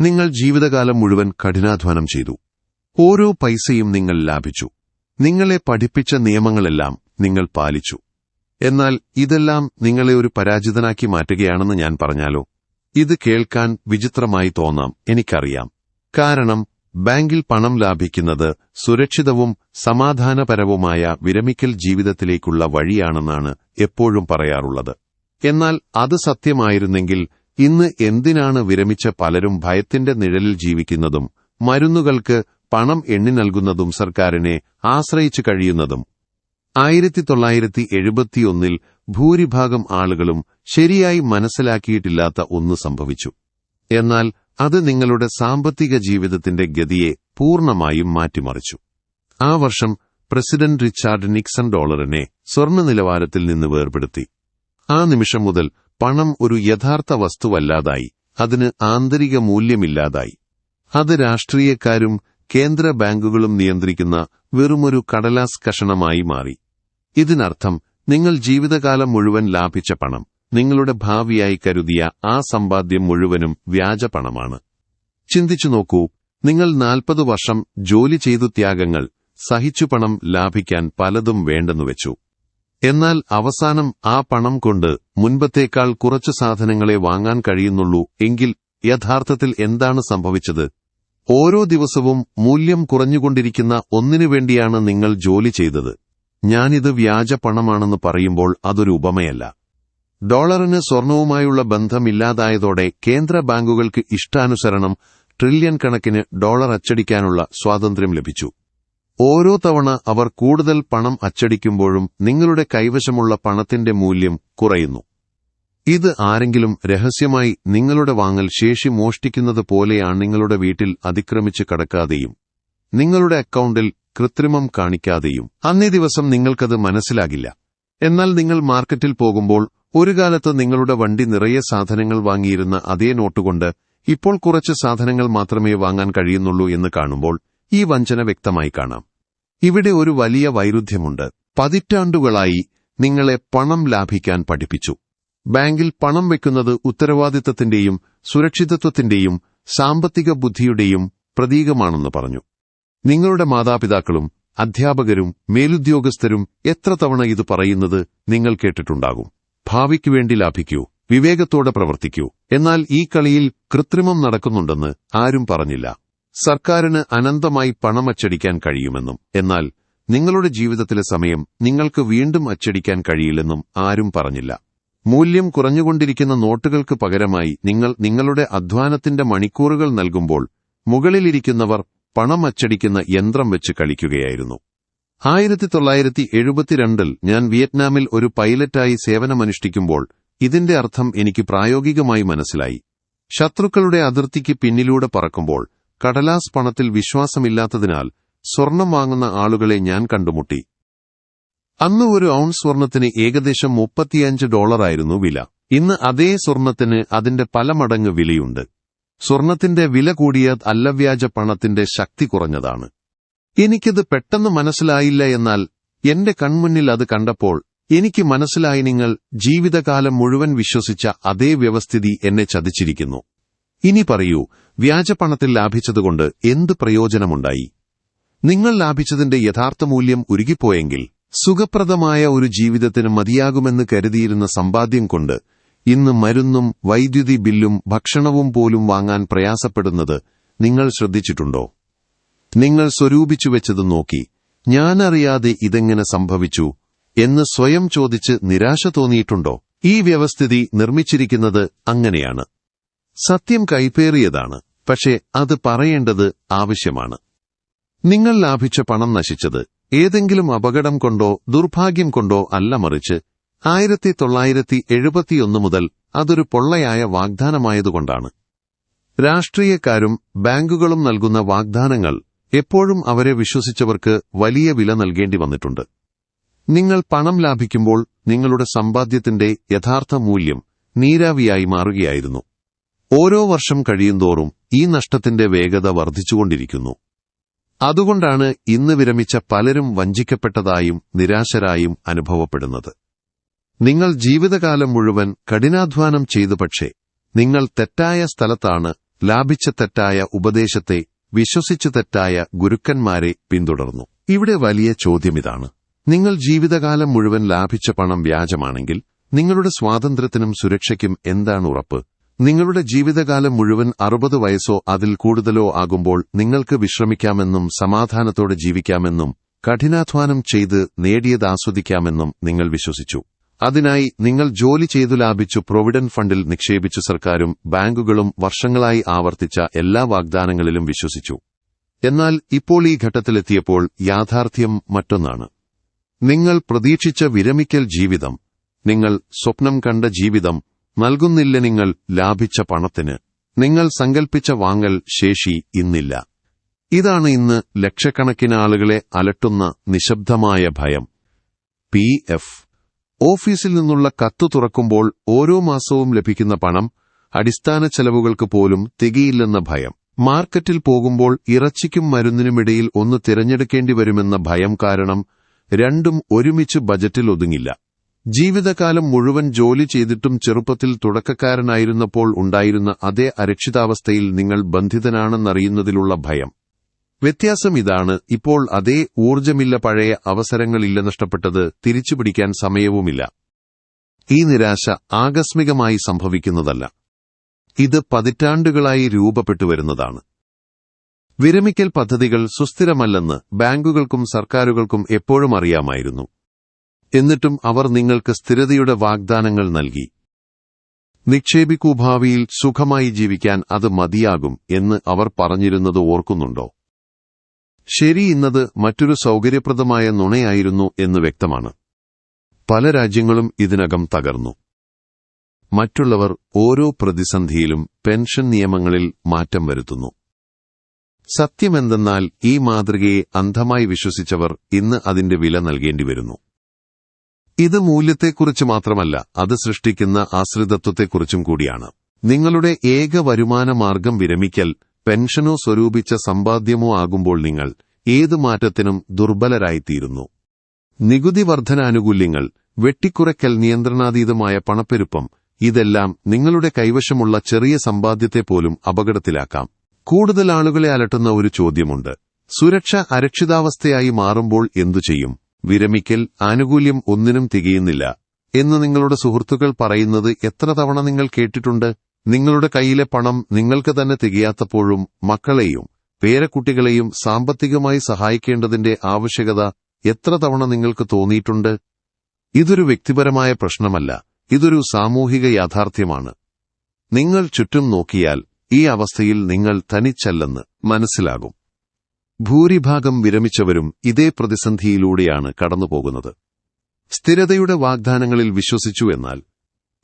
നിങ്ങൾ ജീവിതകാലം മുഴുവൻ കഠിനാധ്വാനം ചെയ്തു. ഓരോ പൈസയും നിങ്ങൾ ലാഭിച്ചു. നിങ്ങളെ പഠിപ്പിച്ച നിയമങ്ങളെല്ലാം നിങ്ങൾ പാലിച്ചു. എന്നാൽ ഇതെല്ലാം നിങ്ങളെ ഒരു പരാജിതനാക്കി മാറ്റുകയാണെന്ന് ഞാൻ പറഞ്ഞാലോ? ഇത് കേൾക്കാൻ വിചിത്രമായി തോന്നാം എനിക്കറിയാം. കാരണം ബാങ്കിൽ പണം ലാഭിക്കുന്നത് സുരക്ഷിതവും സമാധാനപരവുമായ വിരമിക്കൽ ജീവിതത്തിലേക്കുള്ള വഴിയാണെന്നാണ് എപ്പോഴും പറയാറുള്ളത്. എന്നാൽ അത് സത്യമായിരുന്നെങ്കിൽ ഇന്ന് എന്തിനാണ് വിരമിച്ച പലരും ഭയത്തിന്റെ നിഴലിൽ ജീവിക്കുന്നതും മരുന്നുകൾക്ക് പണം എണ്ണി നൽകുന്നതും സർക്കാരിനെ ആശ്രയിച്ചു കഴിയുന്നതും? ആയിരത്തി തൊള്ളായിരത്തി എഴുപത്തിയൊന്നിൽ ഭൂരിഭാഗം ആളുകളും ശരിയായി മനസ്സിലാക്കിയിട്ടില്ലാത്ത ഒന്ന് സംഭവിച്ചു. എന്നാൽ അത് നിങ്ങളുടെ സാമ്പത്തിക ജീവിതത്തിന്റെ ഗതിയെ പൂർണമായും മാറ്റിമറിച്ചു. ആ വർഷം പ്രസിഡന്റ് റിച്ചാർഡ് നിക്സൺ ഡോളറിനെ സ്വർണ നിലവാരത്തിൽ നിന്ന് വേർപെടുത്തി. ആ നിമിഷം മുതൽ പണം ഒരു യഥാർത്ഥ വസ്തുവല്ലാതായി അതിന് ആന്തരിക മൂല്യമില്ലാതായി. അത് രാഷ്ട്രീയക്കാരും കേന്ദ്ര ബാങ്കുകളും നിയന്ത്രിക്കുന്ന വെറുമൊരു കടലാസ് കഷണമായി മാറി. ഇതിനർത്ഥം നിങ്ങൾ ജീവിതകാലം മുഴുവൻ ലാഭിച്ച പണം നിങ്ങളുടെ ഭാവിയായി കരുതിയ ആ സമ്പാദ്യം മുഴുവനും വ്യാജ പണമാണ്. ചിന്തിച്ചു നോക്കൂ നിങ്ങൾ നാൽപ്പത് വർഷം ജോലി ചെയ്തു ത്യാഗങ്ങൾ സഹിച്ചു പണം ലാഭിക്കാൻ പലതും വേണ്ടെന്നു വെച്ചു. എന്നാൽ അവസാനം ആ പണം കൊണ്ട് മുൻപത്തേക്കാൾ കുറച്ച് സാധനങ്ങളെ വാങ്ങാൻ കഴിയുന്നുള്ളൂ എങ്കിൽ യഥാർത്ഥത്തിൽ എന്താണ് സംഭവിച്ചത്? ഓരോ ദിവസവും മൂല്യം കുറഞ്ഞുകൊണ്ടിരിക്കുന്ന ഒന്നിനു വേണ്ടിയാണ് നിങ്ങൾ ജോലി ചെയ്തത്. ഞാനിത് വ്യാജ പണമാണെന്ന് പറയുമ്പോൾ അതൊരു ഉപമയല്ല. ഡോളറിന് സ്വർണവുമായുള്ള ബന്ധമില്ലാതായതോടെ കേന്ദ്ര ബാങ്കുകൾക്ക് ഇഷ്ടാനുസരണം ട്രില്യൺ കണക്കിന് ഡോളർ അച്ചടിക്കാനുള്ള സ്വാതന്ത്ര്യം ലഭിച്ചു. ഓരോ തവണ അവർ കൂടുതൽ പണം അച്ചടിക്കുമ്പോഴും നിങ്ങളുടെ കൈവശമുള്ള പണത്തിന്റെ മൂല്യം കുറയുന്നു. ഇത് ആരെങ്കിലും രഹസ്യമായി നിങ്ങളുടെ വാങ്ങൽ ശേഷി മോഷ്ടിക്കുന്നത് പോലെയാണ് നിങ്ങളുടെ വീട്ടിൽ അതിക്രമിച്ച് കടക്കാതെയും നിങ്ങളുടെ അക്കൗണ്ടിൽ കൃത്രിമം കാണിക്കാതെയും. അന്നേ ദിവസം നിങ്ങൾക്കത് മനസ്സിലാകില്ല. എന്നാൽ നിങ്ങൾ മാർക്കറ്റിൽ പോകുമ്പോൾ ഒരു കാലത്ത് നിങ്ങളുടെ വണ്ടി നിറയെ സാധനങ്ങൾ വാങ്ങിയിരുന്ന അതേ നോട്ടുകൊണ്ട് ഇപ്പോൾ കുറച്ച് സാധനങ്ങൾ മാത്രമേ വാങ്ങാൻ കഴിയുന്നുള്ളൂ എന്ന് കാണുമ്പോൾ ഈ വഞ്ചന വ്യക്തമായി കാണാം. ഇവിടെ ഒരു വലിയ വൈരുദ്ധ്യമുണ്ട്. പതിറ്റാണ്ടുകളായി നിങ്ങളെ പണം ലാഭിക്കാൻ പഠിപ്പിച്ചു. ബാങ്കിൽ പണം വെക്കുന്നത് ഉത്തരവാദിത്തത്തിന്റെയും സുരക്ഷിതത്വത്തിന്റെയും സാമ്പത്തിക ബുദ്ധിയുടെയും പ്രതീകമാണെന്ന് പറഞ്ഞു. നിങ്ങളുടെ മാതാപിതാക്കളും അധ്യാപകരും മേലുദ്യോഗസ്ഥരും എത്ര തവണ ഇത് പറയുന്നത് നിങ്ങൾ കേട്ടിട്ടുണ്ടാകും. ഭാവിക്കു വേണ്ടി ലാഭിക്കൂ വിവേകത്തോടെ പ്രവർത്തിക്കൂ. എന്നാൽ ഈ കളിയിൽ കൃത്രിമം നടക്കുന്നുണ്ടെന്ന് ആരും പറഞ്ഞില്ല. സർക്കാരിന് അനന്തമായി പണം അച്ചടിക്കാൻ കഴിയുമെന്നും എന്നാൽ നിങ്ങളുടെ ജീവിതത്തിലെ സമയം നിങ്ങൾക്ക് വീണ്ടും അച്ചടിക്കാൻ കഴിയില്ലെന്നും ആരും പറഞ്ഞില്ല. മൂല്യം കുറഞ്ഞുകൊണ്ടിരിക്കുന്ന നോട്ടുകൾക്ക് പകരമായി നിങ്ങൾ നിങ്ങളുടെ അധ്വാനത്തിന്റെ മണിക്കൂറുകൾ നൽകുമ്പോൾ മുകളിലിരിക്കുന്നവർ പണം അച്ചടിക്കുന്ന യന്ത്രം വെച്ച് കളിക്കുകയായിരുന്നു. ആയിരത്തി തൊള്ളായിരത്തി എഴുപത്തിരണ്ടിൽ ഞാൻ വിയറ്റ്നാമിൽ ഒരു പൈലറ്റായി സേവനമനുഷ്ഠിക്കുമ്പോൾ ഇതിന്റെ അർത്ഥം എനിക്ക് പ്രായോഗികമായി മനസ്സിലായി. ശത്രുക്കളുടെ അതിർത്തിക്ക് പിന്നിലൂടെ പറക്കുമ്പോൾ കടലാസ് പണത്തിൽ വിശ്വാസമില്ലാത്തതിനാൽ സ്വർണം വാങ്ങുന്ന ആളുകളെ ഞാൻ കണ്ടുമുട്ടി. അന്ന് ഒരു ഔൺസ് സ്വർണത്തിന് ഏകദേശം മുപ്പത്തിയഞ്ച് ഡോളറായിരുന്നു വില. ഇന്ന് അതേ സ്വർണത്തിന് അതിന്റെ പല മടങ്ങ് വിലയുണ്ട്. സ്വർണത്തിന്റെ വില കൂടിയ അല്ലവ്യാജ പണത്തിന്റെ ശക്തി കുറഞ്ഞതാണ്. എനിക്കിത് പെട്ടെന്ന് മനസ്സിലായില്ല എന്നാൽ എന്റെ കൺമുന്നിൽ അത് കണ്ടപ്പോൾ എനിക്ക് മനസ്സിലായി നിങ്ങൾ ജീവിതകാലം മുഴുവൻ വിശ്വസിച്ച അതേ വ്യവസ്ഥിതി എന്നെ ചതിച്ചിരിക്കുന്നു. ഇനി പറയൂ വ്യാജപ്പണത്തിൽ ലാഭിച്ചതുകൊണ്ട് എന്ത് പ്രയോജനമുണ്ടായി? നിങ്ങൾ ലാഭിച്ചതിന്റെ യഥാർത്ഥ മൂല്യം ഉരുകിപ്പോയെങ്കിൽ സുഖപ്രദമായ ഒരു ജീവിതത്തിന് മതിയാകുമെന്ന് കരുതിയിരുന്ന സമ്പാദ്യം കൊണ്ട് ഇന്ന് മരുന്നും വൈദ്യുതി ബില്ലും ഭക്ഷണവും പോലും വാങ്ങാൻ പ്രയാസപ്പെടുന്നത് നിങ്ങൾ ശ്രദ്ധിച്ചിട്ടുണ്ടോ? നിങ്ങൾ സ്വരൂപിച്ചു വെച്ചത് നോക്കി ഞാനറിയാതെ ഇതെങ്ങനെ സംഭവിച്ചു എന്ന് സ്വയം ചോദിച്ച് നിരാശ തോന്നിയിട്ടുണ്ടോ? ഈ വ്യവസ്ഥിതി നിർമ്മിച്ചിരിക്കുന്നത് അങ്ങനെയാണ്. സത്യം കൈപ്പേറിയതാണ് പക്ഷേ അത് പറയേണ്ടത് ആവശ്യമാണ്. നിങ്ങൾ ലാഭിച്ച പണം നശിച്ചത് ഏതെങ്കിലും അപകടം കൊണ്ടോ ദുർഭാഗ്യം കൊണ്ടോ അല്ല മറിച്ച് ആയിരത്തി തൊള്ളായിരത്തി എഴുപത്തിയൊന്ന് മുതൽ അതൊരു പൊള്ളയായ വാഗ്ദാനമായതുകൊണ്ടാണ്. രാഷ്ട്രീയക്കാരും ബാങ്കുകളും നൽകുന്ന വാഗ്ദാനങ്ങൾ എപ്പോഴും അവരെ വിശ്വസിച്ചവർക്ക് വലിയ വില നൽകേണ്ടി വന്നിട്ടുണ്ട്. നിങ്ങൾ പണം ലാഭിക്കുമ്പോൾ നിങ്ങളുടെ സമ്പാദ്യത്തിന്റെ യഥാർത്ഥ മൂല്യം നീരാവിയായി മാറുകയായിരുന്നു. ഓരോ വർഷം കഴിയുന്തോറും ഈ നഷ്ടത്തിന്റെ വേഗത വർദ്ധിച്ചുകൊണ്ടിരിക്കുന്നു. അതുകൊണ്ടാണ് ഇന്ന് വിരമിച്ച പലരും വഞ്ചിക്കപ്പെട്ടതായും നിരാശരായും അനുഭവപ്പെടുന്നത്. നിങ്ങൾ ജീവിതകാലം മുഴുവൻ കഠിനാധ്വാനം ചെയ്തു പക്ഷേ നിങ്ങൾ തെറ്റായ സ്ഥലത്താണ് ലാഭിച്ച തെറ്റായ ഉപദേശത്തെ വിശ്വസിച്ചു തെറ്റായ ഗുരുക്കന്മാരെ പിന്തുടർന്നു. ഇവിടെ വലിയ ചോദ്യമിതാണ്. നിങ്ങൾ ജീവിതകാലം മുഴുവൻ ലാഭിച്ച പണം വ്യാജമാണെങ്കിൽ നിങ്ങളുടെ സ്വാതന്ത്ര്യത്തിനും സുരക്ഷയ്ക്കും എന്താണ് ഉറപ്പ്? നിങ്ങളുടെ ജീവിതകാലം മുഴുവൻ അറുപത് വയസ്സോ അതിൽ കൂടുതലോ ആകുമ്പോൾ നിങ്ങൾക്ക് വിശ്രമിക്കാമെന്നും സമാധാനത്തോടെ ജീവിക്കാമെന്നും കഠിനാധ്വാനം ചെയ്ത് നേടിയത് ആസ്വദിക്കാമെന്നും നിങ്ങൾ വിശ്വസിച്ചു. അതിനായി നിങ്ങൾ ജോലി ചെയ്തു ലാഭിച്ചു പ്രൊവിഡന്റ് ഫണ്ടിൽ നിക്ഷേപിച്ചു സർക്കാരും ബാങ്കുകളും വർഷങ്ങളായി ആവർത്തിച്ച എല്ലാ വാഗ്ദാനങ്ങളിലും വിശ്വസിച്ചു. എന്നാൽ ഇപ്പോൾ ഈ ഘട്ടത്തിലെത്തിയപ്പോൾ യാഥാർത്ഥ്യം മറ്റൊന്നാണ്. നിങ്ങൾ പ്രതീക്ഷിച്ച വിരമിക്കൽ ജീവിതം നിങ്ങൾ സ്വപ്നം കണ്ട ജീവിതം നൽകുന്നില്ല നിങ്ങൾ ലാഭിച്ച പണത്തിന്. നിങ്ങൾ സങ്കൽപ്പിച്ച വാങ്ങൽ ശേഷി ഇന്നില്ല. ഇതാണ് ഇന്ന് ലക്ഷക്കണക്കിന് ആളുകളെ അലട്ടുന്ന നിശബ്ദമായ ഭയം. പി. എഫ്. ഓഫീസിൽ നിന്നുള്ള കത്ത് തുറക്കുമ്പോൾ ഓരോ മാസവും ലഭിക്കുന്ന പണം അടിസ്ഥാന ചെലവുകൾക്ക് പോലും തികയില്ലെന്ന ഭയം. മാർക്കറ്റിൽ പോകുമ്പോൾ ഇറച്ചിക്കും മരുന്നിനുമിടയിൽ ഒന്ന് തിരഞ്ഞെടുക്കേണ്ടി വരുമെന്ന ഭയം കാരണം രണ്ടും ഒരുമിച്ച് ബജറ്റിൽ ഒതുങ്ങില്ല. ജീവിതകാലം മുഴുവൻ ജോലി ചെയ്തിട്ടും ചെറുപ്പത്തിൽ തുടക്കക്കാരനായിരുന്നപ്പോൾ ഉണ്ടായിരുന്ന അതേ അരക്ഷിതാവസ്ഥയിൽ നിങ്ങൾ ബന്ധിതനാണെന്നറിയുന്നതിലുള്ള ഭയം. വ്യത്യാസം ഇതാണ് ഇപ്പോൾ അതേ ഊർജമില്ല പഴയ അവസരങ്ങളില്ല നഷ്ടപ്പെട്ടത് തിരിച്ചുപിടിക്കാൻ സമയവുമില്ല. ഈ നിരാശ ആകസ്മികമായി സംഭവിക്കുന്നതല്ല. ഇത് പതിറ്റാണ്ടുകളായി രൂപപ്പെട്ടുവരുന്നതാണ് വിരമിക്കൽ പദ്ധതികൾ സുസ്ഥിരമല്ലെന്ന് ബാങ്കുകൾക്കും സർക്കാരുകൾക്കും എപ്പോഴും അറിയാമായിരുന്നു. എന്നിട്ടും അവർ നിങ്ങൾക്ക് സ്ഥിരതയുടെ വാഗ്ദാനങ്ങൾ നൽകി. നിക്ഷേപിക്കൂ ഭാവിയിൽ സുഖമായി ജീവിക്കാൻ അത് മതിയാകും എന്ന് അവർ പറഞ്ഞിരുന്നത് ഓർക്കുന്നുണ്ടോ? ശരി ഇന്നത് മറ്റൊരു സൗകര്യപ്രദമായ നുണയായിരുന്നു എന്ന് വ്യക്തമാണ്. പല രാജ്യങ്ങളും ഇതിനകം തകർന്നു. മറ്റുള്ളവർ ഓരോ പ്രതിസന്ധിയിലും പെൻഷൻ നിയമങ്ങളിൽ മാറ്റം വരുത്തുന്നു. സത്യമെന്തെന്നാൽ ഈ മാതൃകയെ അന്ധമായി വിശ്വസിച്ചവർ ഇന്ന് അതിന്റെ വില നൽകേണ്ടി വരുന്നു ഇത് മൂല്യത്തെക്കുറിച്ച് മാത്രമല്ല അത് സൃഷ്ടിക്കുന്ന ആശ്രിതത്വത്തെക്കുറിച്ചും കൂടിയാണ്. നിങ്ങളുടെ ഏക വരുമാന മാർഗം വിരമിക്കൽ പെൻഷനോ സ്വരൂപിച്ച സമ്പാദ്യമോ ആകുമ്പോൾ നിങ്ങൾ ഏതു മാറ്റത്തിനും ദുർബലരായിത്തീരുന്നു. നികുതി വർധനാനുകൂല്യങ്ങൾ വെട്ടിക്കുറയ്ക്കൽ നിയന്ത്രണാതീതമായ പണപ്പെരുപ്പം ഇതെല്ലാം നിങ്ങളുടെ കൈവശമുള്ള ചെറിയ സമ്പാദ്യത്തെ പോലും അപകടത്തിലാക്കാം. കൂടുതൽ ആളുകളെ അലട്ടുന്ന ഒരു ചോദ്യമുണ്ട്. സുരക്ഷ അരക്ഷിതാവസ്ഥയായി മാറുമ്പോൾ എന്തു ചെയ്യും? വിരമിക്കൽ ആനുകൂല്യം ഒന്നിനും തികയുന്നില്ല. എന്ന് നിങ്ങളുടെ സുഹൃത്തുക്കൾ പറയുന്നത് എത്ര തവണ നിങ്ങൾ കേട്ടിട്ടുണ്ട്? നിങ്ങളുടെ കയ്യിലെ പണം നിങ്ങൾക്ക് തന്നെ തികയാത്തപ്പോഴും മക്കളെയും പേരക്കുട്ടികളെയും സാമ്പത്തികമായി സഹായിക്കേണ്ടതിന്റെ ആവശ്യകത എത്ര തവണ നിങ്ങൾക്ക് തോന്നിയിട്ടുണ്ട്? ഇതൊരു വ്യക്തിപരമായ പ്രശ്നമല്ല. ഇതൊരു സാമൂഹിക യാഥാർത്ഥ്യമാണ്. നിങ്ങൾ ചുറ്റും നോക്കിയാൽ ഈ അവസ്ഥയിൽ നിങ്ങൾ തനിച്ചല്ലെന്ന് മനസ്സിലാകും. ഭൂരിഭാഗം വിരമിച്ചവരും ഇതേ പ്രതിസന്ധിയിലൂടെയാണ് കടന്നുപോകുന്നത്. സ്ഥിരതയുടെ വാഗ്ദാനങ്ങളിൽ വിശ്വസിച്ചു എന്നാൽ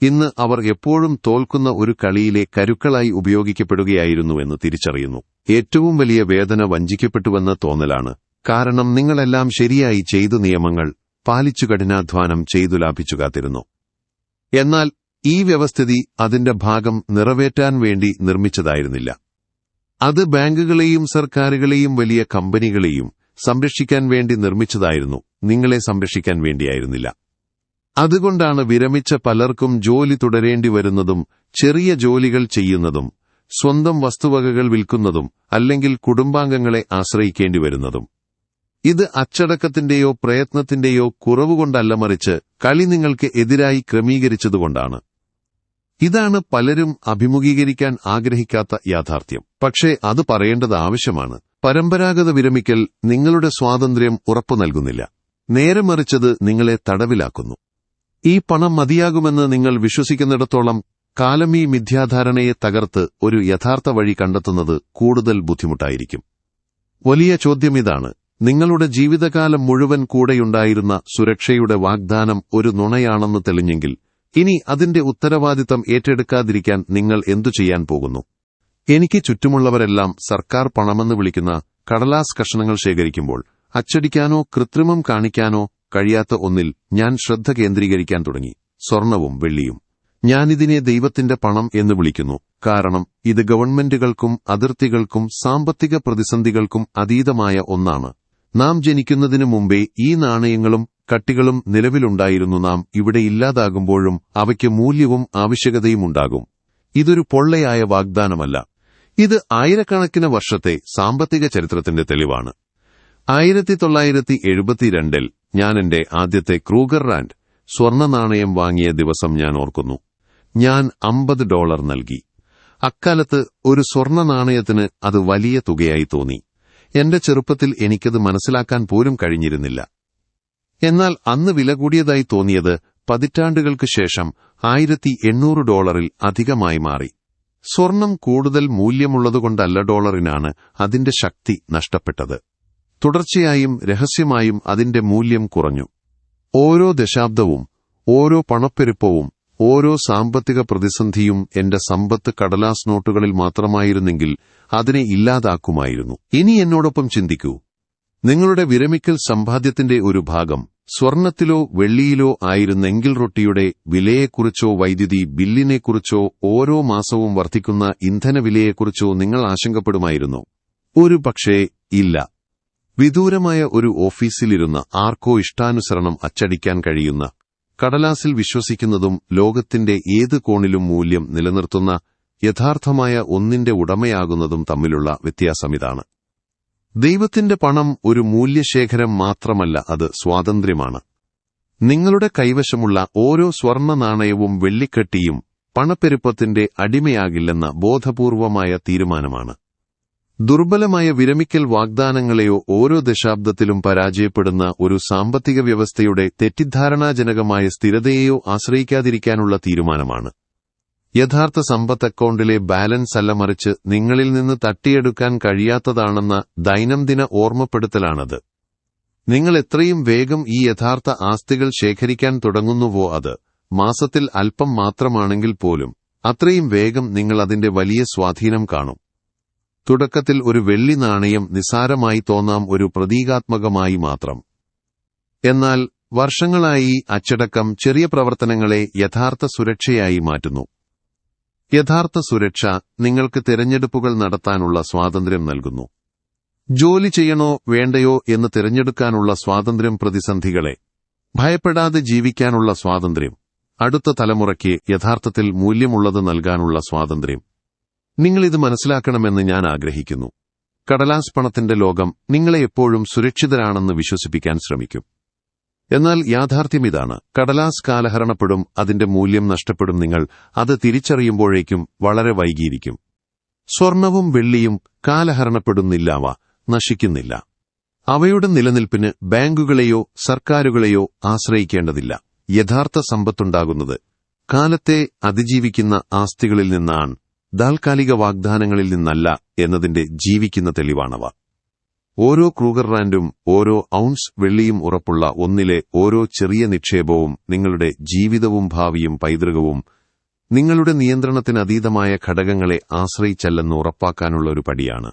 ഇന്ന് അവർ എപ്പോഴും തോൽക്കുന്ന ഒരു കളിയിലെ കരുക്കളായി ഉപയോഗിക്കപ്പെടുകയായിരുന്നുവെന്ന് തിരിച്ചറിയുന്നു. ഏറ്റവും വലിയ വേദന വഞ്ചിക്കപ്പെട്ടുവെന്ന തോന്നലാണ്. കാരണം നിങ്ങളെല്ലാം ശരിയായി ചെയ്തു നിയമങ്ങൾ പാലിച്ചു കഠിനാധ്വാനം ചെയ്തു ലാഭിച്ചു കാത്തിരുന്നു. എന്നാൽ ഈ വ്യവസ്ഥിതി അതിന്റെ ഭാഗം നിറവേറ്റാൻ വേണ്ടി നിർമ്മിച്ചതായിരുന്നില്ല. അത് ബാങ്കുകളെയും സർക്കാരുകളെയും വലിയ കമ്പനികളെയും സംരക്ഷിക്കാൻ വേണ്ടി നിർമ്മിച്ചതായിരുന്നു. നിങ്ങളെ സംരക്ഷിക്കാൻ വേണ്ടിയായിരുന്നില്ല. അതുകൊണ്ടാണ് വിരമിച്ച പലർക്കും ജോലി തുടരേണ്ടി വരുന്നതും ചെറിയ ജോലികൾ ചെയ്യുന്നതും സ്വന്തം വസ്തുവകകൾ വിൽക്കുന്നതും അല്ലെങ്കിൽ കുടുംബാംഗങ്ങളെ ആശ്രയിക്കേണ്ടി വരുന്നതും. ഇത് അച്ചടക്കത്തിന്റെയോ പ്രയത്നത്തിന്റെയോ കുറവുകൊണ്ടല്ല മറിച്ച് കളി നിങ്ങൾക്ക് എതിരായി ക്രമീകരിച്ചതുകൊണ്ടാണ്. ഇതാണ് പലരും അഭിമുഖീകരിക്കാൻ ആഗ്രഹിക്കാത്ത യാഥാർത്ഥ്യം. പക്ഷേ അത് പറയേണ്ടത് ആവശ്യമാണ്. പരമ്പരാഗത വിരമിക്കൽ നിങ്ങളുടെ സ്വാതന്ത്ര്യം ഉറപ്പു നൽകുന്നില്ല. നേരെ മറിച്ചത് നിങ്ങളെ തടവിലാക്കുന്നു. ഈ പണം മതിയാകുമെന്ന് നിങ്ങൾ വിശ്വസിക്കുന്നിടത്തോളം കാലം ഈ മിഥ്യാധാരണയെ തകർത്ത് ഒരു യഥാർത്ഥ വഴി കണ്ടെത്തുന്നത് കൂടുതൽ ബുദ്ധിമുട്ടായിരിക്കും. വലിയ ചോദ്യം ഇതാണ്. നിങ്ങളുടെ ജീവിതകാലം മുഴുവൻ കൂടെയുണ്ടായിരുന്ന സുരക്ഷയുടെ വാഗ്ദാനം ഒരു നുണയാണെന്ന് തെളിഞ്ഞെങ്കിൽ ഇനി അതിന്റെ ഉത്തരവാദിത്തം ഏറ്റെടുക്കാതിരിക്കാൻ നിങ്ങൾ എന്തു ചെയ്യാൻ പോകുന്നു? എനിക്ക് ചുറ്റുമുള്ളവരെല്ലാം സർക്കാർ പണമെന്ന് വിളിക്കുന്ന കടലാസ് കഷണങ്ങൾ ശേഖരിക്കുമ്പോൾ അച്ചടിക്കാനോ കൃത്രിമം കാണിക്കാനോ കഴിയാത്ത ഒന്നിൽ ഞാൻ ശ്രദ്ധ കേന്ദ്രീകരിക്കാൻ തുടങ്ങി. സ്വർണവും വെള്ളിയും. ഞാനിതിനെ ദൈവത്തിന്റെ പണം എന്ന് വിളിക്കുന്നു. കാരണം ഇത് ഗവൺമെന്റുകൾക്കും അതിർത്തികൾക്കും സാമ്പത്തിക പ്രതിസന്ധികൾക്കും അതീതമായ ഒന്നാണ്. നാം ജനിക്കുന്നതിനു മുമ്പേ ഈ നാണയങ്ങളും കട്ടികളും നിലവിലുണ്ടായിരുന്നു നാം ഇവിടെ ഇല്ലാതാകുമ്പോഴും അവയ്ക്ക് മൂല്യവും ആവശ്യകതയും ഉണ്ടാകും. ഇതൊരു പൊള്ളയായ വാഗ്ദാനമല്ല. ഇത് ആയിരക്കണക്കിന് വർഷത്തെ സാമ്പത്തിക ചരിത്രത്തിന്റെ തെളിവാണ്. ആയിരത്തി തൊള്ളായിരത്തി എഴുപത്തിരണ്ടിൽ ഞാൻ എന്റെ ആദ്യത്തെ ക്രൂഗർ റാൻഡ് സ്വർണ നാണയം വാങ്ങിയ ദിവസം ഞാൻ ഓർക്കുന്നു. ഞാൻ അമ്പത് ഡോളർ നൽകി. അക്കാലത്ത് ഒരു സ്വർണ നാണയത്തിന് അത് വലിയ തുകയായി തോന്നി. എന്റെ ചെറുപ്പത്തിൽ എനിക്കത് മനസ്സിലാക്കാൻ പോലും കഴിഞ്ഞിരുന്നില്ല. എന്നാൽ അന്ന് വില കൂടിയതായി തോന്നിയത് പതിറ്റാണ്ടുകൾക്ക് ശേഷം ആയിരത്തി എണ്ണൂറ് ഡോളറിൽ അധികമായി മാറി. സ്വർണം കൂടുതൽ മൂല്യമുള്ളതുകൊണ്ടല്ല ഡോളറിനാണ് അതിന്റെ ശക്തി നഷ്ടപ്പെട്ടത്. തുടർച്ചയായും രഹസ്യമായും അതിന്റെ മൂല്യം കുറഞ്ഞു. ഓരോ ദശാബ്ദവും ഓരോ പണപ്പെരുപ്പവും ഓരോ സാമ്പത്തിക പ്രതിസന്ധിയും എന്റെ സമ്പത്ത് കടലാസ് നോട്ടുകളിൽ മാത്രമായിരുന്നെങ്കിൽ അതിനെ ഇല്ലാതാക്കുമായിരുന്നു. ഇനി എന്നോടൊപ്പം ചിന്തിക്കൂ. നിങ്ങളുടെ വിരമിക്കൽ സമ്പാദ്യത്തിന്റെ ഒരു ഭാഗം സ്വർണത്തിലോ വെള്ളിയിലോ ആയിരുന്നെങ്കിൽ റൊട്ടിയുടെ വിലയെക്കുറിച്ചോ വൈദ്യുതി ബില്ലിനെക്കുറിച്ചോ ഓരോ മാസവും വർദ്ധിക്കുന്ന ഇന്ധനവിലയെക്കുറിച്ചോ നിങ്ങൾ ആശങ്കപ്പെടുമായിരുന്നു. ഒരു പക്ഷേ ഇല്ല. വിദൂരമായ ഒരു ഓഫീസിലിരുന്ന ആർക്കോ ഇഷ്ടാനുസരണം അച്ചടിക്കാൻ കഴിയുന്ന കടലാസിൽ വിശ്വസിക്കുന്നതും ലോകത്തിന്റെ ഏത് കോണിലും മൂല്യം നിലനിർത്തുന്ന യഥാർത്ഥമായ ഒന്നിന്റെ ഉടമയാകുന്നതും തമ്മിലുള്ള വ്യത്യാസമിതാണ്. ദൈവത്തിന്റെ പണം ഒരു മൂല്യശേഖരം മാത്രമല്ല അത് സ്വാതന്ത്ര്യമാണ്. നിങ്ങളുടെ കൈവശമുള്ള ഓരോ സ്വർണ നാണയവും വെള്ളിക്കെട്ടിയും പണപ്പെരുപ്പത്തിന്റെ അടിമയാകില്ലെന്ന ബോധപൂർവമായ തീരുമാനമാണ്. ദുർബലമായ വിരമിക്കൽ വാഗ്ദാനങ്ങളെയോ ഓരോ ദശാബ്ദത്തിലും പരാജയപ്പെടുന്ന ഒരു സാമ്പത്തിക വ്യവസ്ഥയുടെ തെറ്റിദ്ധാരണാജനകമായ സ്ഥിരതയെയോ ആശ്രയിക്കാതിരിക്കാനുള്ള തീരുമാനമാണ്. യഥാർത്ഥ സമ്പത്ത് അക്കൗണ്ടിലെ ബാലൻസ് അല്ല മറിച്ച് നിങ്ങളിൽ നിന്ന് തട്ടിയെടുക്കാൻ കഴിയാത്തതാണെന്ന ദൈനംദിന ഓർമ്മപ്പെടുത്തലാണത്. നിങ്ങൾ എത്രയും വേഗം ഈ യഥാർത്ഥ ആസ്തികൾ ശേഖരിക്കാൻ തുടങ്ങുന്നുവോ അത് മാസത്തിൽ അല്പം മാത്രമാണെങ്കിൽ പോലും അത്രയും വേഗം നിങ്ങൾ അതിന്റെ വലിയ സ്വാധീനം കാണും. തുടക്കത്തിൽ ഒരു വെള്ളി നാണയം നിസാരമായി തോന്നാം ഒരു പ്രതീകാത്മകമായി മാത്രം. എന്നാൽ വർഷങ്ങളായി അച്ചടക്കം ചെറിയ പ്രവർത്തനങ്ങളെ യഥാർത്ഥ സുരക്ഷയായി മാറ്റുന്നു. യഥാർത്ഥ സുരക്ഷ നിങ്ങൾക്ക് തിരഞ്ഞെടുപ്പുകൾ നടത്താനുള്ള സ്വാതന്ത്ര്യം നൽകുന്നു. ജോലി ചെയ്യണോ വേണ്ടയോ എന്ന് തിരഞ്ഞെടുക്കാനുള്ള സ്വാതന്ത്ര്യം പ്രതിസന്ധികളെ. ഭയപ്പെടാതെ ജീവിക്കാനുള്ള സ്വാതന്ത്ര്യം. അടുത്ത തലമുറയ്ക്ക് യഥാർത്ഥത്തിൽ മൂല്യമുള്ളത് നൽകാനുള്ള സ്വാതന്ത്ര്യം. നിങ്ങളിത് മനസ്സിലാക്കണമെന്ന് ഞാൻ ആഗ്രഹിക്കുന്നു. കടലാസ് പണത്തിന്റെ ലോകം നിങ്ങളെ എപ്പോഴും സുരക്ഷിതരാണെന്ന് വിശ്വസിപ്പിക്കാൻ ശ്രമിക്കും. എന്നാൽ യാഥാർത്ഥ്യം ഇതാണ് കടലാസ് കാലഹരണപ്പെടും അതിന്റെ മൂല്യം നഷ്ടപ്പെടും നിങ്ങൾ. അത് തിരിച്ചറിയുമ്പോഴേക്കും വളരെ വൈകിയിരിക്കും. സ്വർണവും വെള്ളിയും കാലഹരണപ്പെടുന്നില്ലവ നശിക്കുന്നില്ല. അവയുടെ നിലനിൽപ്പിന് ബാങ്കുകളെയോ സർക്കാരുകളെയോ ആശ്രയിക്കേണ്ടതില്ല. യഥാർത്ഥ സമ്പത്തുണ്ടാകുന്നത് കാലത്തെ അതിജീവിക്കുന്ന ആസ്തികളിൽ നിന്നാണ് താൽക്കാലിക വാഗ്ദാനങ്ങളിൽ നിന്നല്ല എന്നതിന്റെ ജീവിക്കുന്ന തെളിവാണവ. ഓരോ ക്രൂഗർ റാൻഡും ഓരോ ഔൺസ് വെള്ളിയും ഉറപ്പുള്ള ഒന്നിലെ ഓരോ ചെറിയ നിക്ഷേപവും നിങ്ങളുടെ ജീവിതവും ഭാവിയും പൈതൃകവും നിങ്ങളുടെ നിയന്ത്രണത്തിനതീതമായ ഘടകങ്ങളെ ആശ്രയിച്ചല്ലെന്ന് ഉറപ്പാക്കാനുള്ള ഒരു പടിയാണ്.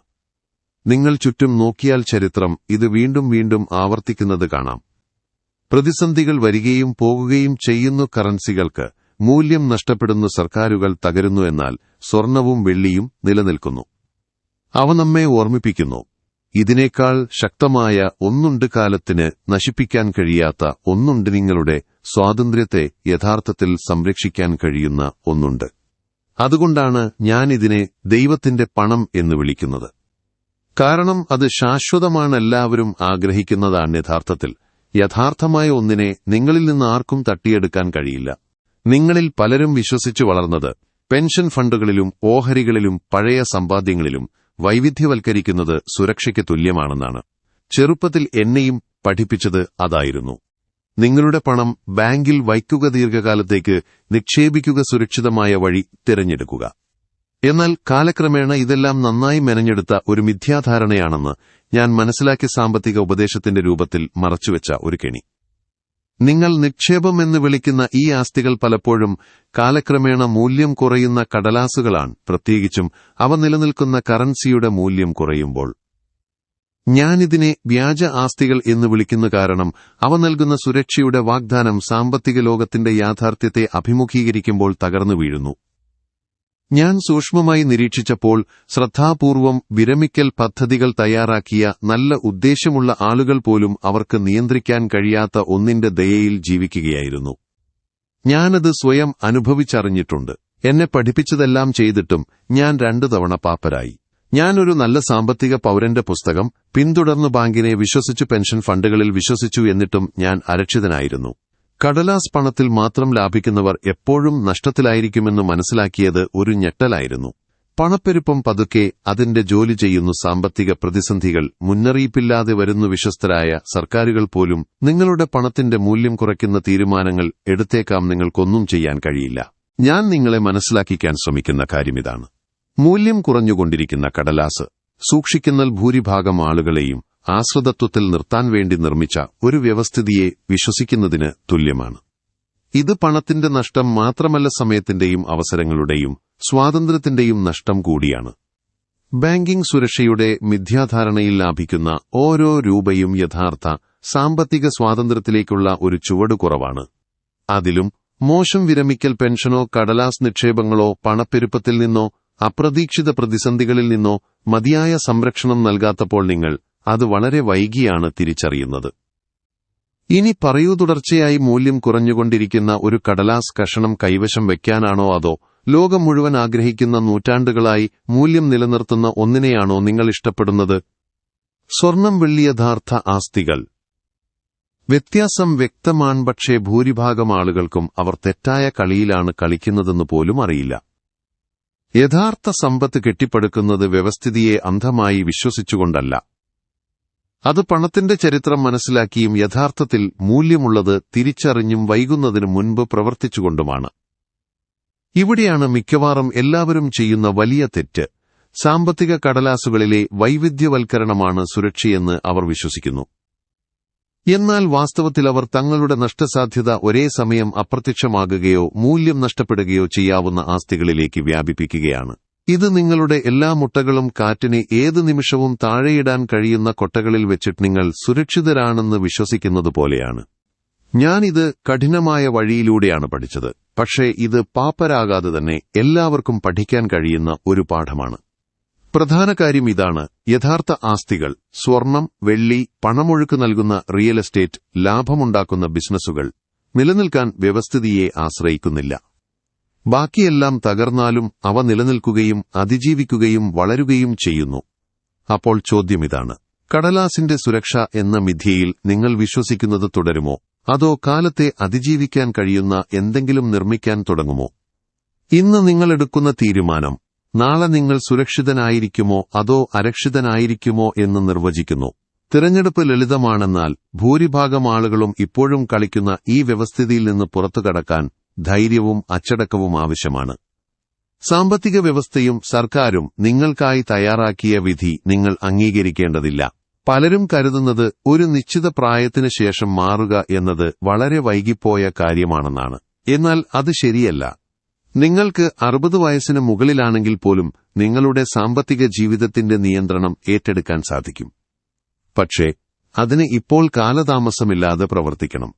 നിങ്ങൾ ചുറ്റും നോക്കിയാൽ ചരിത്രം ഇത് വീണ്ടും വീണ്ടും ആവർത്തിക്കുന്നത് കാണാം. പ്രതിസന്ധികൾ വരികയും പോകുകയും ചെയ്യുന്നു കറൻസികൾക്ക് മൂല്യം നഷ്ടപ്പെടുന്ന സർക്കാരുകൾ തകരുന്നു എന്നാൽ സ്വർണവും വെള്ളിയും നിലനിൽക്കുന്നു. അവ നമ്മെ ഓർമ്മിപ്പിക്കുന്നു. ഇതിനേക്കാൾ ശക്തമായ ഒന്നുണ്ട് കാലത്തിന് നശിപ്പിക്കാൻ കഴിയാത്ത ഒന്നുണ്ട് നിങ്ങളുടെ സ്വാതന്ത്ര്യത്തെ യഥാർത്ഥത്തിൽ സംരക്ഷിക്കാൻ കഴിയുന്ന ഒന്നുണ്ട്. അതുകൊണ്ടാണ് ഞാൻ ഇതിനെ ദൈവത്തിന്റെ പണം എന്ന് വിളിക്കുന്നത്. കാരണം അത് ശാശ്വതമാണ് എല്ലാവരും ആഗ്രഹിക്കുന്നതാണ് യഥാർത്ഥത്തിൽ. യഥാർത്ഥമായ ഒന്നിനെ നിങ്ങളിൽ നിന്ന് ആർക്കും തട്ടിയെടുക്കാൻ കഴിയില്ല. നിങ്ങളിൽ പലരും വിശ്വസിച്ചു വളർന്നത് പെൻഷൻ ഫണ്ടുകളിലും ഓഹരികളിലും പഴയ സമ്പാദ്യങ്ങളിലും വൈവിധ്യവൽക്കരിക്കുന്നത് സുരക്ഷയ്ക്ക് തുല്യമാണെന്നാണ്. ചെറുപ്പത്തിൽ എന്നെയും പഠിപ്പിച്ചത് അതായിരുന്നു. നിങ്ങളുടെ പണം ബാങ്കിൽ വയ്ക്കുക ദീർഘകാലത്തേക്ക് നിക്ഷേപിക്കുക സുരക്ഷിതമായ വഴി തിരഞ്ഞെടുക്കുക. എന്നാൽ കാലക്രമേണ ഇതെല്ലാം നന്നായി മെനഞ്ഞെടുത്ത ഒരു മിഥ്യാധാരണയാണെന്ന് ഞാൻ മനസ്സിലാക്കിയ സാമ്പത്തിക ഉപദേശത്തിന്റെ രൂപത്തിൽ മറച്ചുവെച്ച ഒരു കെണി. നിങ്ങൾ നിക്ഷേപം എന്ന് വിളിക്കുന്ന ഈ ആസ്തികൾ പലപ്പോഴും കാലക്രമേണ മൂല്യം കുറയുന്ന കടലാസുകളാണ്. പ്രത്യേകിച്ചും അവ നിലനിൽക്കുന്ന കറൻസിയുടെ മൂല്യം കുറയുമ്പോൾ. ഞാനിതിനെ വ്യാജ ആസ്തികൾ എന്ന് വിളിക്കുന്ന കാരണം അവ നൽകുന്ന സുരക്ഷയുടെ വാഗ്ദാനം സാമ്പത്തിക ലോകത്തിന്റെ യാഥാർത്ഥ്യത്തെ അഭിമുഖീകരിക്കുമ്പോൾ തകർന്നു വീഴുന്നു. ഞാൻ സൂക്ഷ്മമായി നിരീക്ഷിച്ചപ്പോൾ ശ്രദ്ധാപൂർവം വിരമിക്കൽ പദ്ധതികൾ തയ്യാറാക്കിയ നല്ല ഉദ്ദേശമുള്ള ആളുകൾ പോലും അവർക്ക് നിയന്ത്രിക്കാൻ കഴിയാത്ത ഒന്നിന്റെ ദയയിൽ ജീവിക്കുകയായിരുന്നു. ഞാനത് സ്വയം അനുഭവിച്ചറിഞ്ഞിട്ടുണ്ട്. എന്നെ പഠിപ്പിച്ചതെല്ലാം ചെയ്തിട്ടും ഞാൻ രണ്ടു തവണ പാപ്പരായി. ഞാനൊരു നല്ല സാമ്പത്തിക പൌരന്റെ പുസ്തകം പിന്തുടർന്നു ബാങ്കിനെ വിശ്വസിച്ചു പെൻഷൻ ഫണ്ടുകളിൽ വിശ്വസിച്ചു എന്നിട്ടും ഞാൻ അരക്ഷിതനായിരുന്നു. കടലാസ് പണത്തിൽ മാത്രം ലാഭിക്കുന്നവർ എപ്പോഴും നഷ്ടത്തിലായിരിക്കുമെന്ന് മനസ്സിലാക്കിയത് ഒരു ഞെട്ടലായിരുന്നു. പണപ്പെരുപ്പം പതുക്കെ അതിന്റെ ജോലി ചെയ്യുന്ന സാമ്പത്തിക പ്രതിസന്ധികൾ മുന്നറിയിപ്പില്ലാതെ വരുന്നു വിശ്വസ്തരായ സർക്കാരുകൾ പോലും നിങ്ങളുടെ പണത്തിന്റെ മൂല്യം കുറയ്ക്കുന്ന തീരുമാനങ്ങൾ എടുത്തേക്കാം നിങ്ങൾക്കൊന്നും ചെയ്യാൻ കഴിയില്ല. ഞാൻ നിങ്ങളെ മനസ്സിലാക്കിക്കാൻ ശ്രമിക്കുന്ന കാര്യമിതാണ് മൂല്യം കുറഞ്ഞുകൊണ്ടിരിക്കുന്ന കടലാസ് സൂക്ഷിക്കുന്ന ഭൂരിഭാഗം ആളുകളെയും ആശ്രിതത്വത്തിൽ നിർത്താൻ വേണ്ടി നിർമ്മിച്ച ഒരു വ്യവസ്ഥിതിയെ വിശ്വസിക്കുന്നതിന് തുല്യമാണ്. ഇത് പണത്തിന്റെ നഷ്ടം മാത്രമല്ല സമയത്തിന്റെയും അവസരങ്ങളുടെയും സ്വാതന്ത്ര്യത്തിന്റെയും നഷ്ടം കൂടിയാണ്. ബാങ്കിംഗ് സുരക്ഷയുടെ മിഥ്യാധാരണയിൽ ലാഭിക്കുന്ന ഓരോ രൂപയും യഥാർത്ഥ സാമ്പത്തിക സ്വാതന്ത്ര്യത്തിലേക്കുള്ള ഒരു ചുവടുകുറവാണ് അതിലും മോശം വിരമിക്കൽ പെൻഷനോ കടലാസ് നിക്ഷേപങ്ങളോ പണപ്പെരുപ്പത്തിൽ നിന്നോ അപ്രതീക്ഷിത പ്രതിസന്ധികളിൽ നിന്നോ മതിയായ സംരക്ഷണം നൽകാത്തപ്പോൾ നിങ്ങൾ അത് വളരെ വൈകിയാണ് തിരിച്ചറിയുന്നത്. ഇനി പറയൂ തുടർച്ചയായി മൂല്യം കുറഞ്ഞുകൊണ്ടിരിക്കുന്ന ഒരു കടലാസ് കഷണം കൈവശം വെക്കാനാണോ അതോ ലോകം മുഴുവൻ ആഗ്രഹിക്കുന്ന നൂറ്റാണ്ടുകളായി മൂല്യം നിലനിർത്തുന്ന ഒന്നിനെയാണോ നിങ്ങൾ ഇഷ്ടപ്പെടുന്നത്? സ്വർണം വെള്ളി യഥാർത്ഥ ആസ്തികൾ. വ്യത്യാസം വ്യക്തമാണ് പക്ഷേ ഭൂരിഭാഗം ആളുകൾക്കും അവർ തെറ്റായ കളിയിലാണ് കളിക്കുന്നതെന്ന് പോലും അറിയില്ല. യഥാർത്ഥ സമ്പത്ത് കെട്ടിപ്പടുക്കുന്നത് വ്യവസ്ഥിതിയെ അന്ധമായി വിശ്വസിച്ചുകൊണ്ടല്ല. അത് പണത്തിന്റെ ചരിത്രം മനസ്സിലാക്കിയും യഥാർത്ഥത്തിൽ മൂല്യമുള്ളത് തിരിച്ചറിഞ്ഞും വൈകുന്നതിനു മുൻപ് പ്രവർത്തിച്ചുകൊണ്ടുമാണ്. ഇവിടെയാണ് മിക്കവാറും എല്ലാവരും ചെയ്യുന്ന വലിയ തെറ്റ്. സാമ്പത്തിക കടലാസുകളിലെ വൈവിധ്യവൽക്കരണമാണ് സുരക്ഷയെന്ന് അവർ വിശ്വസിക്കുന്നു. എന്നാൽ വാസ്തവത്തിൽ അവർ തങ്ങളുടെ നഷ്ടസാധ്യത ഒരേ സമയം അപ്രത്യക്ഷമാകുകയോ മൂല്യം നഷ്ടപ്പെടുകയോ ചെയ്യാവുന്ന ആസ്തികളിലേക്ക് വ്യാപിപ്പിക്കുകയാണ്. ഇത് നിങ്ങളുടെ എല്ലാ മുട്ടകളും കാറ്റിനെ ഏത് നിമിഷവും താഴെയിടാൻ കഴിയുന്ന കൊട്ടകളിൽ വെച്ചിട്ട് നിങ്ങൾ സുരക്ഷിതരാണെന്ന് വിശ്വസിക്കുന്നത് പോലെയാണ്. ഞാനിത് കഠിനമായ വഴിയിലൂടെയാണ് പഠിച്ചത്. പക്ഷേ ഇത് പാപ്പരാകാതെ തന്നെ എല്ലാവർക്കും പഠിക്കാൻ കഴിയുന്ന ഒരു പാഠമാണ്. പ്രധാന കാര്യം ഇതാണ്. യഥാർത്ഥ ആസ്തികൾ സ്വർണം വെള്ളി പണമൊഴുക്ക് നൽകുന്ന റിയൽ എസ്റ്റേറ്റ് ലാഭമുണ്ടാക്കുന്ന ബിസിനസ്സുകൾ നിലനിൽക്കാൻ വ്യവസ്ഥിതിയെ ആശ്രയിക്കുന്നില്ല. ബാക്കിയെല്ലാം തകർന്നാലും അവ നിലനിൽക്കുകയും അതിജീവിക്കുകയും വളരുകയും ചെയ്യുന്നു. അപ്പോൾ ചോദ്യമിതാണ്. കടലാസിന്റെ സുരക്ഷ എന്ന മിഥ്യയിൽ നിങ്ങൾ വിശ്വസിക്കുന്നത് തുടരുമോ? അതോ കാലത്തെ അതിജീവിക്കാൻ കഴിയുന്ന എന്തെങ്കിലും നിർമ്മിക്കാൻ തുടങ്ങുമോ? ഇന്ന് നിങ്ങൾ എടുക്കുന്ന തീരുമാനം നാളെ നിങ്ങൾ സുരക്ഷിതനായിരിക്കുമോ അതോ അരക്ഷിതനായിരിക്കുമോ എന്ന് നിർവചിക്കുന്നു. തിരഞ്ഞെടുപ്പ് ലളിതമാണെന്നാൽ ഭൂരിഭാഗം ആളുകളും ഇപ്പോഴും കളിക്കുന്ന ഈ വ്യവസ്ഥിതിയിൽ നിന്ന് പുറത്തുകടക്കാൻ ധൈര്യവും അച്ചടക്കവും ആവശ്യമാണ്. സാമ്പത്തിക വ്യവസ്ഥയും സർക്കാരും നിങ്ങൾക്കായി തയ്യാറാക്കിയ വിധി നിങ്ങൾ അംഗീകരിക്കേണ്ടതില്ല. പലരും കരുതുന്നത് ഒരു നിശ്ചിത പ്രായത്തിനു ശേഷം മാറുക എന്നത് വളരെ വൈകിപ്പോയ കാര്യമാണെന്നാണ്. എന്നാൽ അത് ശരിയല്ല. നിങ്ങൾക്ക് അറുപത് വയസ്സിന് മുകളിലാണെങ്കിൽ പോലും നിങ്ങളുടെ സാമ്പത്തിക ജീവിതത്തിന്റെ നിയന്ത്രണം ഏറ്റെടുക്കാൻ സാധിക്കും. പക്ഷേ അതിന് ഇപ്പോൾ കാലതാമസമില്ലാതെ പ്രവർത്തിക്കണം.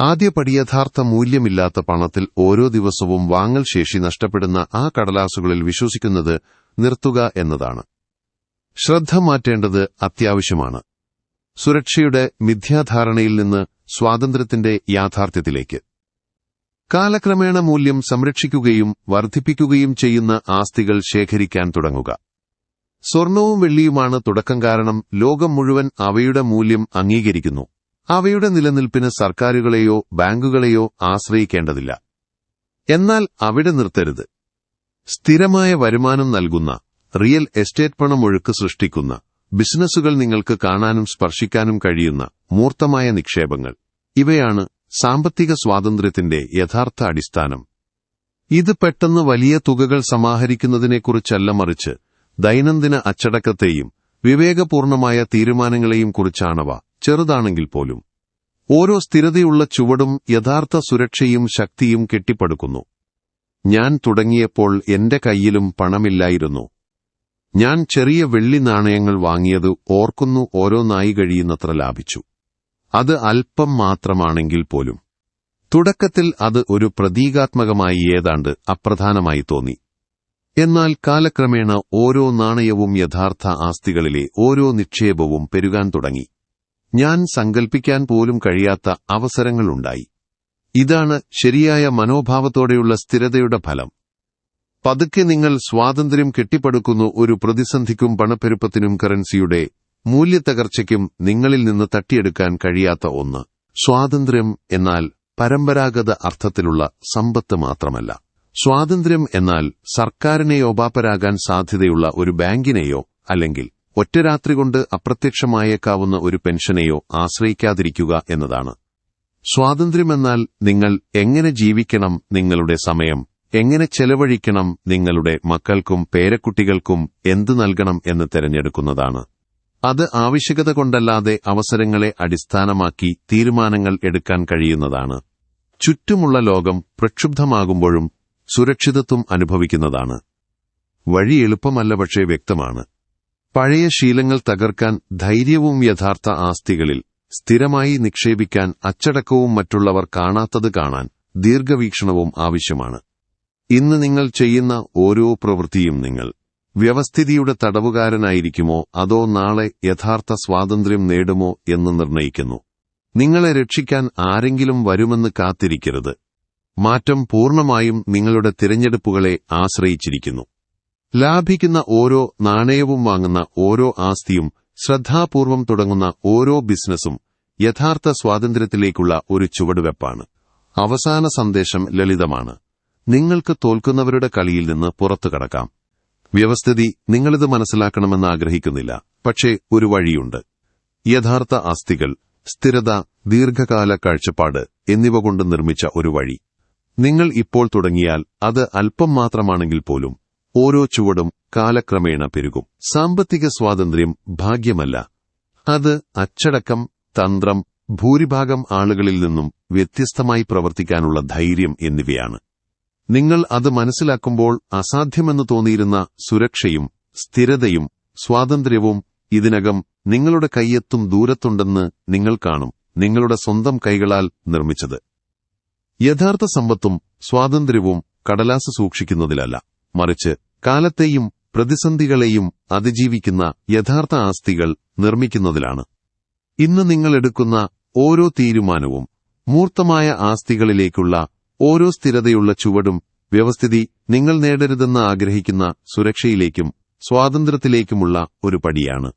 ആദ്യപടി യഥാർത്ഥ മൂല്യമില്ലാത്ത പണത്തിൽ ഓരോ ദിവസവും വാങ്ങൽ ശേഷി നഷ്ടപ്പെടുന്ന ആ കടലാസുകളിൽ വിശ്വസിക്കുന്നത് നിർത്തുക എന്നതാണ്. ശ്രദ്ധ മാറ്റേണ്ടത് അത്യാവശ്യമാണ്. സുരക്ഷയുടെ മിഥ്യാധാരണയിൽ നിന്ന് സ്വാതന്ത്ര്യത്തിന്റെ യാഥാർത്ഥ്യത്തിലേക്ക്. കാലക്രമേണ മൂല്യം സംരക്ഷിക്കുകയും വർദ്ധിപ്പിക്കുകയും ചെയ്യുന്ന ആസ്തികൾ ശേഖരിക്കാൻ തുടങ്ങുക. സ്വർണവും വെള്ളിയുമാണ് തുടക്കം കാരണം ലോകം മുഴുവൻ അവയുടെ മൂല്യം അംഗീകരിക്കുന്നു. അവയുടെ നിലനിൽപ്പിന് സർക്കാരുകളെയോ ബാങ്കുകളെയോ ആശ്രയിക്കേണ്ടതില്ല. എന്നാൽ അവിടെ നിർത്തരുത്. സ്ഥിരമായ വരുമാനം നൽകുന്ന റിയൽ എസ്റ്റേറ്റ് പണം പണമൊഴുക്ക് സൃഷ്ടിക്കുന്ന ബിസിനസ്സുകൾ നിങ്ങൾക്ക് കാണാനും സ്പർശിക്കാനും കഴിയുന്ന മൂർത്തമായ നിക്ഷേപങ്ങൾ. ഇവയാണ് സാമ്പത്തിക സ്വാതന്ത്ര്യത്തിന്റെ യഥാർത്ഥ അടിസ്ഥാനം. ഇത് പെട്ടെന്ന് വലിയ തുകകൾ സമാഹരിക്കുന്നതിനെക്കുറിച്ചല്ല മറിച്ച് ദൈനംദിന അച്ചടക്കത്തെയും വിവേകപൂർണമായ തീരുമാനങ്ങളെയും കുറിച്ചാണവ. ചെറുതാണെങ്കിൽ പോലും. ഓരോ സ്ഥിരതയുള്ള ചുവടും യഥാർത്ഥ സുരക്ഷയും ശക്തിയും കെട്ടിപ്പടുക്കുന്നു. ഞാൻ തുടങ്ങിയപ്പോൾ എന്റെ കയ്യിലും പണമില്ലായിരുന്നു. ഞാൻ ചെറിയ വെള്ളി നാണയങ്ങൾ വാങ്ങിയത് ഓർക്കുന്നു ഓരോന്നായി കഴിയുന്നത്ര ലാഭിച്ചു. അത് അല്പം മാത്രമാണെങ്കിൽ പോലും. തുടക്കത്തിൽ അത് ഒരു പ്രതീകാത്മകമായി ഏതാണ്ട് അപ്രധാനമായി തോന്നി. എന്നാൽ കാലക്രമേണ ഓരോ നാണയവും യഥാർത്ഥ ആസ്തികളിലെ ഓരോ നിക്ഷേപവും പെരുകാൻ തുടങ്ങി. ഞാൻ സങ്കൽപ്പിക്കാൻ പോലും കഴിയാത്ത അവസരങ്ങളുണ്ടായി. ഇതാണ് ശരിയായ മനോഭാവത്തോടെയുള്ള സ്ഥിരതയുടെ ഫലം. പതുക്കെ നിങ്ങൾ സ്വാതന്ത്ര്യം കെട്ടിപ്പടുക്കുന്നു ഒരു പ്രതിസന്ധിക്കും പണപ്പെരുപ്പത്തിനും കറൻസിയുടെ മൂല്യത്തകർച്ചയ്ക്കും നിങ്ങളിൽ നിന്ന് തട്ടിയെടുക്കാൻ കഴിയാത്ത ഒന്ന്. സ്വാതന്ത്ര്യം എന്നാൽ പരമ്പരാഗത അർത്ഥത്തിലുള്ള സമ്പത്ത് മാത്രമല്ല. സ്വാതന്ത്ര്യം എന്നാൽ സർക്കാരിനെയോ ബാപ്പരാകാൻ സാധ്യതയുള്ള ഒരു ബാങ്കിനെയോ അല്ലെങ്കിൽ ഒറ്റ രാത്രി കൊണ്ട് അപ്രത്യക്ഷമായേക്കാവുന്ന ഒരു പെൻഷനെയോ ആശ്രയിക്കാതിരിക്കുക എന്നതാണ്. സ്വാതന്ത്ര്യമെന്നാൽ നിങ്ങൾ എങ്ങനെ ജീവിക്കണം നിങ്ങളുടെ സമയം എങ്ങനെ ചെലവഴിക്കണം നിങ്ങളുടെ മക്കൾക്കും പേരക്കുട്ടികൾക്കും എന്തു നൽകണം എന്ന് തിരഞ്ഞെടുക്കുന്നതാണ്. അത് ആവശ്യകത കൊണ്ടല്ലാതെ അവസരങ്ങളെ അടിസ്ഥാനമാക്കി തീരുമാനങ്ങൾ എടുക്കാൻ കഴിയുന്നതാണ്. ചുറ്റുമുള്ള ലോകം പ്രക്ഷുബ്ധമാകുമ്പോഴും സുരക്ഷിതത്വം അനുഭവിക്കുന്നതാണ്. വഴി എളുപ്പമല്ല പക്ഷേ വ്യക്തമാണ്. പഴയ ശീലങ്ങൾ തകർക്കാൻ ധൈര്യവും യഥാർത്ഥ ആസ്തികളിൽ സ്ഥിരമായി നിക്ഷേപിക്കാൻ അച്ചടക്കവും മറ്റുള്ളവർ കാണാത്തത് കാണാൻ ദീർഘവീക്ഷണവും ആവശ്യമാണ്. ഇന്ന് നിങ്ങൾ ചെയ്യുന്ന ഓരോ പ്രവൃത്തിയും നിങ്ങൾ വ്യവസ്ഥിതിയുടെ തടവുകാരനായിരിക്കുമോ? അതോ നാളെ യഥാർത്ഥ സ്വാതന്ത്ര്യം നേടുമോ എന്ന് നിർണയിക്കുന്നു നിങ്ങളെ രക്ഷിക്കാൻ ആരെങ്കിലും വരുമെന്ന് കാത്തിരിക്കരുത്. മാറ്റം പൂർണമായും നിങ്ങളുടെ തിരഞ്ഞെടുപ്പുകളെ ആശ്രയിച്ചിരിക്കുന്നു. ലാഭിക്കുന്ന ഓരോ നാണയവും വാങ്ങുന്ന ഓരോ ആസ്തിയും ശ്രദ്ധാപൂർവം തുടങ്ങുന്ന ഓരോ ബിസിനസ്സും യഥാർത്ഥ സ്വാതന്ത്ര്യത്തിലേക്കുള്ള ഒരു ചുവടുവെപ്പാണ്. അവസാന സന്ദേശം ലളിതമാണ്. നിങ്ങൾക്ക് തോൽക്കുന്നവരുടെ കളിയിൽ നിന്ന് പുറത്തു കടക്കാം. വ്യവസ്ഥിതി നിങ്ങളിത് മനസ്സിലാക്കണമെന്ന് ആഗ്രഹിക്കുന്നില്ല. പക്ഷേ ഒരു വഴിയുണ്ട്. യഥാർത്ഥ ആസ്തികൾ സ്ഥിരത ദീർഘകാല കാഴ്ചപ്പാട് എന്നിവ കൊണ്ട് നിർമ്മിച്ച ഒരു വഴി. നിങ്ങൾ ഇപ്പോൾ തുടങ്ങിയാൽ അത് അല്പം മാത്രമാണെങ്കിൽ പോലും ഓരോ ചുവടും കാലക്രമേണ പെരുകും. സാമ്പത്തിക സ്വാതന്ത്ര്യം ഭാഗ്യമല്ല. അത് അച്ചടക്കം തന്ത്രം ഭൂരിഭാഗം ആളുകളിൽ നിന്നും വ്യത്യസ്തമായി പ്രവർത്തിക്കാനുള്ള ധൈര്യം എന്നിവയാണ്. നിങ്ങൾ അത് മനസ്സിലാക്കുമ്പോൾ അസാധ്യമെന്ന് തോന്നിയിരുന്ന സുരക്ഷയും സ്ഥിരതയും സ്വാതന്ത്ര്യവും ഇതിനകം നിങ്ങളുടെ കൈയെത്തും ദൂരത്തുണ്ടെന്ന് നിങ്ങൾ കാണും. നിങ്ങളുടെ സ്വന്തം കൈകളാൽ നിർമ്മിച്ചത്. യഥാർത്ഥ സമ്പത്തും സ്വാതന്ത്ര്യവും കടലാസ് സൂക്ഷിക്കുന്നതിലല്ല. മറിച്ച് കാലത്തെയും പ്രതിസന്ധികളെയും അതിജീവിക്കുന്ന യഥാർത്ഥ ആസ്തികൾ നിർമ്മിക്കുന്നതിലാണ്. ഇന്ന് നിങ്ങൾ എടുക്കുന്ന ഓരോ തീരുമാനവും മൂർത്തമായ ആസ്തികളിലേക്കുള്ള ഓരോ സ്ഥിരതയുള്ള ചുവടും വ്യവസ്ഥിതി നിങ്ങൾ നേടരുതെന്ന് ആഗ്രഹിക്കുന്ന സുരക്ഷയിലേക്കും സ്വാതന്ത്ര്യത്തിലേക്കുമുള്ള ഒരു പടിയാണ്.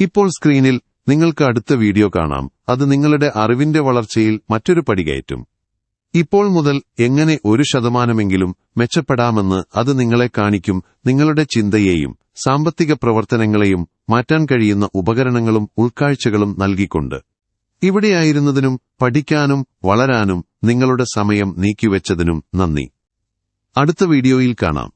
ഇപ്പോൾ സ്ക്രീനിൽ നിങ്ങൾക്ക് അടുത്ത വീഡിയോ കാണാം. അത് നിങ്ങളുടെ അറിവിന്റെ വളർച്ചയിൽ മറ്റൊരു പടി കയറ്റും. ഇപ്പോൾ മുതൽ എങ്ങനെ ഒരു ശതമാനമെങ്കിലും മെച്ചപ്പെടാമെന്ന് അത് നിങ്ങളെ കാണിക്കും നിങ്ങളുടെ ചിന്തയെയും സാമ്പത്തിക പ്രവർത്തനങ്ങളെയും മാറ്റാൻ കഴിയുന്ന ഉപകരണങ്ങളും ഉൾക്കാഴ്ചകളും നൽകിക്കൊണ്ട്. ഇവിടെയായിരുന്നതിനും പഠിക്കാനും വളരാനും നിങ്ങളുടെ സമയം നീക്കിവെച്ചതിനും നന്ദി. അടുത്ത വീഡിയോയിൽ കാണാം.